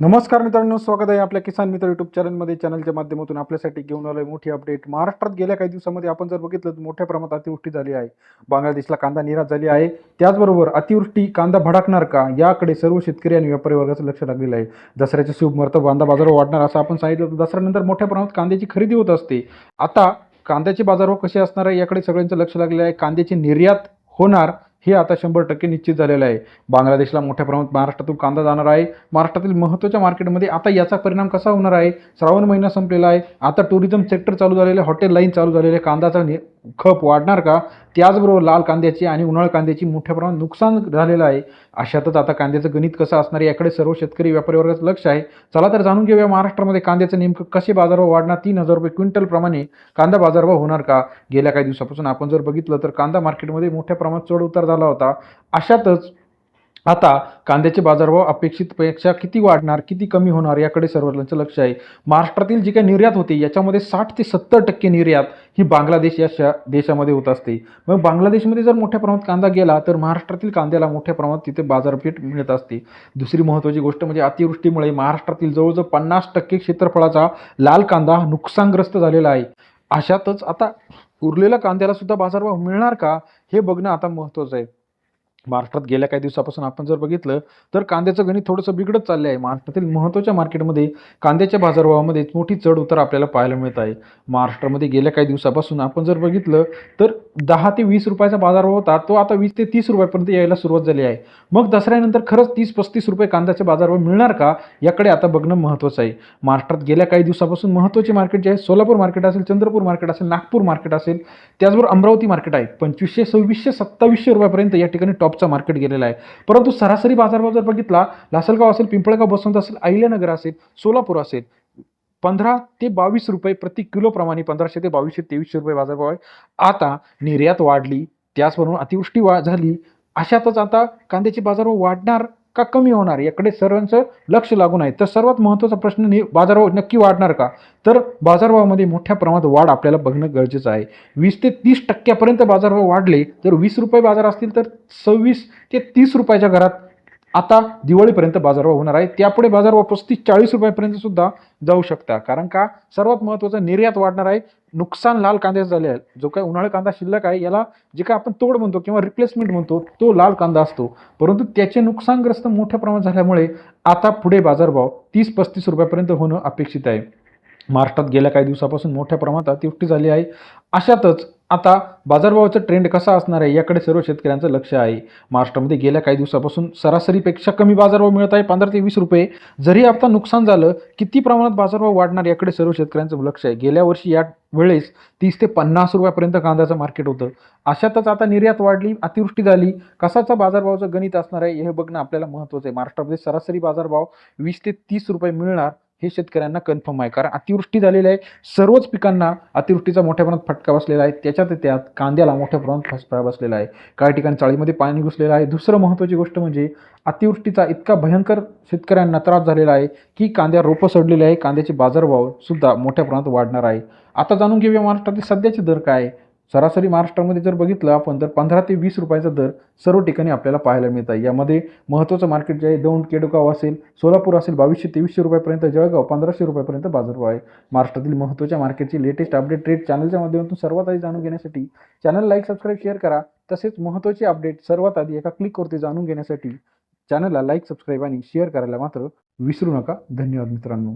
नमस्कार मित्रांनो स्वागत आहे आपल्या किसान मित्र युट्यूब चॅनलमध्ये चॅनलच्या माध्यमातून आपल्यासाठी घेऊन आलो आहे मोठी अपडेट महाराष्ट्रात गेल्या काही दिवसामध्ये आपण जर बघितलं तर मोठ्या प्रमाणात अतिवृष्टी झाली आहे. बांगलादेशला कांदा निर्यात झाली आहे. त्याचबरोबर अतिवृष्टी कांदा भडकणार का? याकडे सर्व शेतकरी आणि व्यापारी वर्गाचं लक्ष लागलेलं आहे. दसऱ्याच्या शुभ मुहूर्त कांदा बाजार वाढणार असं आपण सांगितलं तर दसऱ्यानंतर मोठ्या प्रमाणात कांद्याची खरेदी होत असते. आता कांद्याचे बाजारभाव कसे असणार आहे याकडे सगळ्यांचं लक्ष लागलेलं आहे. कांद्याची निर्यात होणार हे आता शंभर टक्के निश्चित झालेलं आहे. बांगलादेशला मोठ्या प्रमाणात महाराष्ट्रातून कांदा जाणार आहे. महाराष्ट्रातील महत्त्वाच्या मार्केटमध्ये आता याचा परिणाम कसा होणार आहे? श्रावण महिना संपलेला आहे. आता टुरिझम सेक्टर चालू झालेलं आहे. हॉटेल लाईन चालू झालेले आहे. कांदाचा नि खप वाढणार का? त्याचबरोबर लाल कांद्याची आणि उन्हाळ कांद्याची मोठ्या प्रमाणात नुकसान झालेलं आहे. अशातच आता कांद्याचं गणित कसं असणार आहे याकडे सर्व शेतकरी व्यापारी वर्गाचं लक्ष आहे. चला तर जाणून घेऊया महाराष्ट्रामध्ये कांद्याचं नेमकं कसे बाजारभाव वाढणार? तीन हजार रुपये क्विंटलप्रमाणे कांदा बाजारभाव होणार का? गेल्या काही दिवसापासून आपण जर बघितलं तर कांदा मार्केटमध्ये मोठ्या प्रमाणात चढ उतार झाला होता. अशातच आता कांद्याचे बाजारभाव अपेक्षितपेक्षा किती वाढणार किती कमी होणार याकडे सर्वांचं लक्ष आहे. महाराष्ट्रातील जी काही निर्यात होते याच्यामध्ये साठ ते सत्तर टक्के निर्यात ही बांगलादेश या देशामध्ये होत असते. मग बांगलादेशमध्ये जर मोठ्या प्रमाणात कांदा गेला तर महाराष्ट्रातील कांद्याला मोठ्या प्रमाणात तिथे बाजारपेठ मिळत असते. दुसरी महत्त्वाची गोष्ट म्हणजे अतिवृष्टीमुळे महाराष्ट्रातील जवळजवळ पन्नास टक्के क्षेत्रफळाचा लाल कांदा नुकसानग्रस्त झालेला आहे. अशातच आता उरलेल्या कांद्याला सुद्धा बाजारभाव मिळणार का हे बघणं आता महत्त्वाचं आहे. महाराष्ट्रात गेल्या काही दिवसापासून आपण जर बघितलं तर कांद्याचं गणित थोडंसं बिघडत चाललं आहे महाराष्ट्रातील महत्त्वाच्या मार्केटमध्ये कांद्याच्या बाजारभावामध्ये मोठी चढ उतार आपल्याला पाहायला मिळत आहे. महाराष्ट्रामध्ये गेल्या काही दिवसापासून आपण जर बघितलं तर दहा ते वीस रुपयाचा बाजारभाव होता तो आता वीस ते तीस रुपयापर्यंत यायला सुरुवात झाली आहे. मग दसऱ्यानंतर खरंच तीस पस्तीस रुपये कांद्याचे बाजारभाव मिळणार का याकडे आता बघणं महत्त्वाचं आहे. महाराष्ट्रात गेल्या काही दिवसापासून महत्त्वाचे मार्केट जे आहे सोलापूर मार्केट असेल चंद्रपूर मार्केट असेल नागपूर मार्केट असेल त्याचबरोबर अमरावती मार्केट आहे. पंचवीसशे सव्वीसशे सत्तावीसशे रुपयापर्यंत या ठिकाणी टॉप टॉपचा मार्केट गेलेला आहे. परंतु सरासरी बाजारभाव जर बघितला लासलगाव असेल पिंपळगाव बसवंत असेल अहिल्यानगर असेल सोलापूर असेल पंधरा ते बावीस रुपये प्रति किलोप्रमाणे पंधराशे ते बावीसशे तेवीसशे रुपये बाजारभाव आहे. आता निर्यात वाढली त्याचबरोबर अतिवृष्टी वा झाली अशातच आता कांद्याचे बाजारभाव वाढणार का कमी होणार याकडे सर्वांचं लक्ष लागून आहे. तर सर्वात महत्त्वाचा प्रश्न नि बाजारभाव नक्की वाढणार का? तर बाजारभावामध्ये मोठ्या प्रमाणात वाढ आपल्याला बघणं गरजेचं आहे. वीस ते तीस टक्क्यापर्यंत बाजारभाव वाढले तर वीस रुपये बाजार असतील तर सव्वीस ते तीस रुपयाच्या घरात आता दिवाळीपर्यंत बाजारभाव होणार आहे. त्यापुढे बाजारभाव पस्तीस चाळीस रुपयापर्यंत सुद्धा जाऊ शकता. कारण का? सर्वात महत्त्वाचं निर्यात वाढणार आहे. नुकसान लाल कांद्याचं झाले आहे जो काही उन्हाळी कांदा शिल्लक आहे याला जे काय आपण तोड म्हणतो किंवा रिप्लेसमेंट म्हणतो तो लाल कांदा असतो. परंतु त्याचे नुकसानग्रस्त मोठ्या प्रमाणात झाल्यामुळे आता पुढे बाजारभाव तीस पस्तीस रुपयापर्यंत होणं अपेक्षित आहे. महाराष्ट्रात गेल्या काही दिवसापासून मोठ्या प्रमाणात अतिवृष्टी झाली आहे. अशातच आता बाजारभावाचा ट्रेंड कसा असणार आहे याकडे सर्व शेतकऱ्यांचं लक्ष आहे. महाराष्ट्रामध्ये गेल्या काही दिवसापासून सरासरीपेक्षा कमी बाजारभाव मिळत आहे पंधरा ते वीस रुपये. जरी आता नुकसान झालं किती प्रमाणात बाजारभाव वाढणार याकडे सर्व शेतकऱ्यांचं लक्ष आहे. गेल्या वर्षी या वेळेस तीस ते पन्नास रुपयापर्यंत कांद्याचं मार्केट होतं. अशातच आता निर्यात वाढली अतिवृष्टी झाली. कसाचा बाजारभावाचं गणित असणार आहे हे बघणं आपल्याला महत्त्वाचं आहे. महाराष्ट्रामध्ये सरासरी बाजारभाव वीस ते तीस रुपये मिळणार. हे शेतकऱ्यांना कन्फर्म आहे. कारण अतिवृष्टी झालेली आहे. सर्वच पिकांना अतिवृष्टीचा मोठ्या प्रमाणात फटका बसलेला आहे. त्याच्यात त्यात कांद्याला मोठ्या प्रमाणात फसफा बसलेला आहे. काही ठिकाणी चाळीमध्ये पाणी घुसलेलं आहे. दुसरं महत्त्वाची गोष्ट म्हणजे अतिवृष्टीचा इतका भयंकर शेतकऱ्यांना त्रास झालेला आहे की कांद्या रोपं सडलेले आहे. कांद्याचे बाजारभाव सुद्धा मोठ्या प्रमाणात वाढणार आहे. आता जाणून घेऊया महाराष्ट्रातील सध्याचे दर काय आहे. सरासरी महाराष्ट्रामध्ये जर बघितलं आपण तर पंधरा ते वीस रुपयाचा दर सर्व ठिकाणी आपल्याला पाहायला मिळत आहे यामध्ये महत्त्वाचं मार्केट जे आहे दौंड केडगाव असेल सोलापूर असेल बावीसशे तेवीसशे रुपयापर्यंत जळगाव पंधराशे रुपयापर्यंत बाजारभाव आहे. महाराष्ट्रातील महत्त्वाच्या मार्केटची लेटेस्ट अपडेट ट्रेड चॅनलच्या माध्यमातून सर्वात आधी जाणून घेण्यासाठी चॅनल लाईक सबस्क्राईब शेअर करा. तसेच महत्त्वाचे अपडेट सर्वात आधी एका क्लिकवरती जाणून घेण्यासाठी चॅनलला लाईक सबस्क्राईब आणि शेअर करायला मात्र विसरू नका. धन्यवाद मित्रांनो.